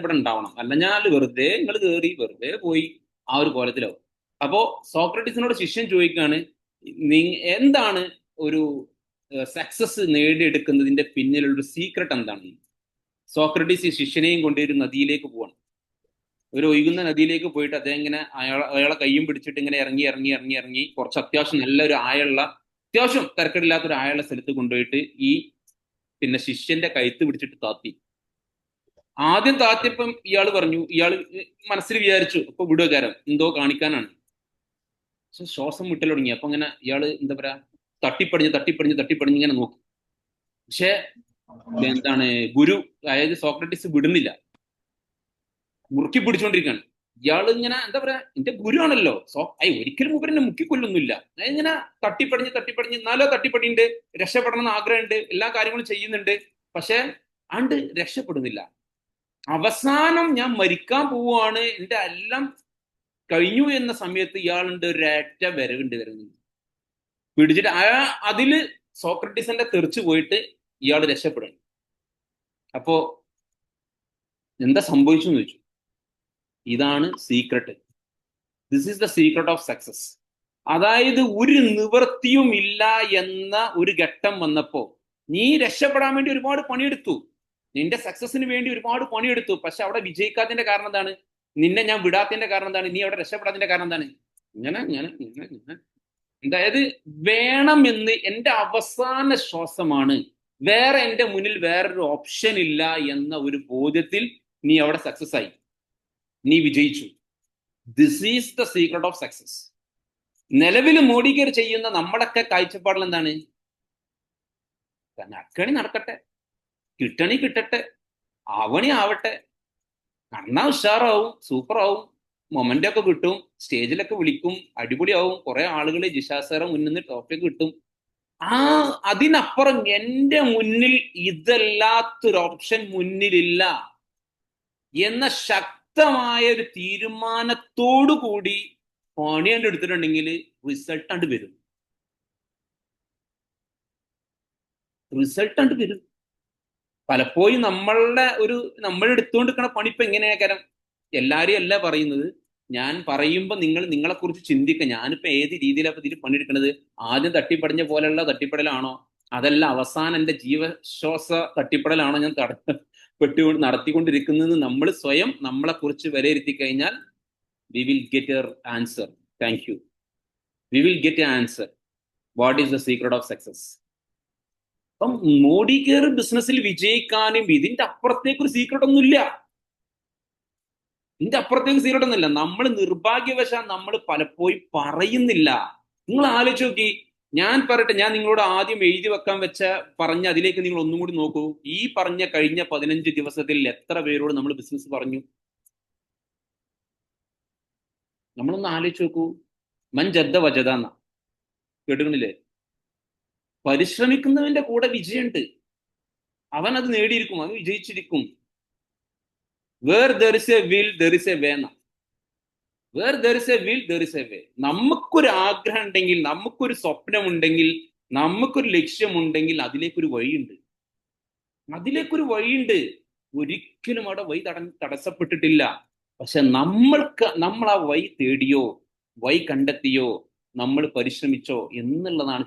ഇവിടെ ഉണ്ടാവണം. അല്ലഞ്ഞാൽ വെറുതെ നിങ്ങൾ കയറി വെറുതെ പോയി ആ ഒരു കോലത്തിലാവും. അപ്പോ സോക്രട്ടീസിനോട് ശിഷ്യൻ ചോദിക്കുകയാണ് എന്താണ് ഒരു സക്സസ് നേടിയെടുക്കുന്നതിന്റെ പിന്നിലുള്ള സീക്രട്ട് എന്താണ്? സോക്രട്ടീസ് ഈ ശിഷ്യനെയും കൊണ്ട് ഒരു നദിയിലേക്ക് പോവാണ്. ഒരു ഒഴുകുന്ന നദിയിലേക്ക് പോയിട്ട് അദ്ദേഹം ഇങ്ങനെ അയാൾ അയാളെ കയ്യും പിടിച്ചിട്ട് ഇങ്ങനെ ഇറങ്ങി ഇറങ്ങി ഇറങ്ങി ഇറങ്ങി കുറച്ച് അത്യാവശ്യം നല്ലൊരു ആയുള്ള അത്യാവശ്യം തിരക്കടില്ലാത്തൊരു ആയുള്ള സ്ഥലത്ത് കൊണ്ടുപോയിട്ട് ഈ പിന്നെ ശിഷ്യന്റെ കഴുത്ത് പിടിച്ചിട്ട് താത്തി. ആദ്യം താത്തിയപ്പം ഇയാൾ പറഞ്ഞു ഇയാൾ മനസ്സിൽ വിചാരിച്ചു അപ്പൊ വിടുവകാരം എന്തോ കാണിക്കാനാണ്. പക്ഷെ ശ്വാസം വിട്ടൽ തുടങ്ങി. അപ്പൊ അങ്ങനെ ഇയാൾ എന്താ പറയാ തട്ടിപ്പടിഞ്ഞ് തട്ടിപ്പടിഞ്ഞ് തട്ടിപ്പടിഞ്ഞ് ഇങ്ങനെ നോക്കി. പക്ഷെ എന്താണ് ഗുരു അതായത് സോക്രട്ടീസ് വിടുന്നില്ല. മുറുക്കി പിടിച്ചോണ്ടിരിക്കാണ് ഇയാൾ ഇങ്ങനെ എന്താ പറയാ എന്റെ ഗുരുവാണല്ലോ സോ ഐ ഒരിക്കലും ഉപരിനെ മുക്കി കൊല്ലൊന്നുമില്ല ഇങ്ങനെ തട്ടിപ്പടിഞ്ഞ് തട്ടിപ്പടിഞ്ഞ് എന്നാലോ തട്ടിപ്പടിയുണ്ട് രക്ഷപ്പെടണം എന്ന് ആഗ്രഹമുണ്ട് എല്ലാ കാര്യങ്ങളും ചെയ്യുന്നുണ്ട്. പക്ഷെ ആണ്ട് രക്ഷപ്പെടുന്നില്ല. അവസാനം ഞാൻ മരിക്കാൻ പോവുകയാണ് എന്റെ എല്ലാം കഴിഞ്ഞു എന്ന സമയത്ത് ഇയാളുണ്ട് ഒരേറ്റ വരവുണ്ട് വരുന്നത് പിടിച്ചിട്ട് ആ അതിൽ സോക്രട്ടീസിന്റെ തെറിച്ച് പോയിട്ട് ഇയാൾ രക്ഷപ്പെടുന്നു. അപ്പോ എന്താ സംഭവിച്ചു എന്ന് ചോദിച്ചു. ഇതാണ് secret this is the secret of success അതായത് ഒരു നിവൃത്തിയും ഇല്ല എന്ന ഒരു ഘട്ടം വന്നപ്പോ നീ രക്ഷപ്പെടാൻ വേണ്ടി ഒരുപാട് പണിയെടുത്തു. നിന്റെ സക്സസിന് വേണ്ടി ഒരുപാട് പണിയെടുത്തു. പക്ഷെ അവിടെ വിജയിക്കാത്തതിന്റെ കാരണം എന്താണ്? നിന്നെ ഞാൻ വിടാത്തതിന്റെ കാരണം എന്താണ്? നീ അവിടെ രക്ഷപ്പെടാത്തതിന്റെ കാരണം എന്താണ്? ഇങ്ങനെ ഇങ്ങനെ ഇങ്ങനെ ഇങ്ങനെ. അതായത് വേണമെന്ന് എന്റെ അവസാന ശ്വാസമാണ്. വേറെ എന്റെ മുന്നിൽ വേറൊരു ഓപ്ഷൻ ഇല്ല എന്ന ഒരു ബോധ്യത്തിൽ നീ അവിടെ സക്സസ് ആയി. നീ വിജയിച്ചു. This is the secret of success നിലവിൽ മോഡിക്കർ ചെയ്യുന്ന നമ്മളൊക്കെ കാഴ്ചപ്പാടിൽ എന്താണ്? അക്കണി നടക്കട്ടെ. കിട്ടണി കിട്ടട്ടെ ആവണി ആവട്ടെ. നന്നാ ഉഷാറാവും സൂപ്പറാവും. മൊമെന്റ് ഒക്കെ കിട്ടും സ്റ്റേജിലൊക്കെ വിളിക്കും അടിപൊളിയാവും. കുറെ ആളുകൾ ജിഷാസേറെ മുന്നിൽ നിന്ന് ടോപ്പിക് കിട്ടും. ആ അതിനപ്പുറം എന്റെ മുന്നിൽ ഇതല്ലാത്തൊരു ഓപ്ഷൻ മുന്നിലില്ല എന്ന ശക്തമായ ഒരു തീരുമാനത്തോടു കൂടി പണിയാണ്ട് എടുത്തിട്ടുണ്ടെങ്കിൽ റിസൾട്ട് അണ്ട് വരും. റിസൾട്ട് അണ്ട് വരും. പലപ്പോഴും നമ്മളുടെ ഒരു നമ്മൾ എടുത്തുകൊണ്ടിരിക്കുന്ന പണി എങ്ങനെയാക്കാരം എല്ലാവരും അല്ല പറയുന്നത്. ഞാൻ പറയുമ്പോൾ നിങ്ങൾ നിങ്ങളെ കുറിച്ച് ചിന്തിക്കുക. ഞാനിപ്പോ ഏത് രീതിയിലാണ് ഇതിൽ പണിയെടുക്കുന്നത് ആദ്യം തട്ടിപ്പടഞ്ഞ പോലെയുള്ള തട്ടിപ്പടലാണോ? അതല്ല അവസാനം എന്റെ ജീവശ്വാസ തട്ടിപ്പടലാണോ ഞാൻ തട പെട്ടു നടത്തിക്കൊണ്ടിരിക്കുന്നത് നമ്മൾ സ്വയം നമ്മളെ കുറിച്ച് വിലയിരുത്തി കഴിഞ്ഞാൽ we will get a answer thank you we will get a answer what is the secret of success അപ്പം മോഡി കെയർ ബിസിനസ്സിൽ വിജയിക്കാനും ഇതിന്റെ അപ്പുറത്തേക്ക് ഒരു സീക്രട്ട് ഒന്നുമില്ല. ഇതിന്റെ അപ്പുറത്തേക്ക് സീക്രട്ട് ഒന്നുമില്ല. നമ്മൾ നിർഭാഗ്യവശാൽ നമ്മൾ പലപ്പോഴും പറയുന്നില്ല. നിങ്ങൾ ആലോചിച്ച് നോക്കി. ഞാൻ പറയട്ടെ ഞാൻ നിങ്ങളോട് ആദ്യം എഴുതി വെക്കാൻ വെച്ച പറഞ്ഞ അതിലേക്ക് നിങ്ങൾ ഒന്നും കൂടി നോക്കൂ. ഈ പറഞ്ഞ കഴിഞ്ഞ പതിനഞ്ച് ദിവസത്തിൽ എത്ര പേരോട് നമ്മൾ ബിസിനസ് പറഞ്ഞു? നമ്മളൊന്ന് ആലോചിച്ച് നോക്കൂ. മൻ ജദ്ദ വജത എന്നാ. കേട്ടുന്നില്ലേ പരിശ്രമിക്കുന്നവന്റെ കൂടെ വിജയമുണ്ട് അവൻ അത് നേടിയിരിക്കും അവൻ വിജയിച്ചിരിക്കും. Where there is a will there is a way where there is a will there is a way നമുക്കൊരു ആഗ്രഹം ഉണ്ടെങ്കിൽ നമുക്കൊരു സ്വപ്നമുണ്ടെങ്കിൽ നമുക്കൊരു ലക്ഷ്യമുണ്ടെങ്കിൽ അതിലേക്കൊരു വഴിയുണ്ട്. അതിലേക്കൊരു വഴിയുണ്ട്. ഒരിക്കലും അവിടെ വഴി തട തടസ്സപ്പെട്ടിട്ടില്ല. പക്ഷെ നമ്മൾക്ക് നമ്മൾ ആ വഴി തേടിയോ വഴി കണ്ടെത്തിയോ നമ്മൾ പരിശ്രമിച്ചോ എന്നുള്ളതാണ്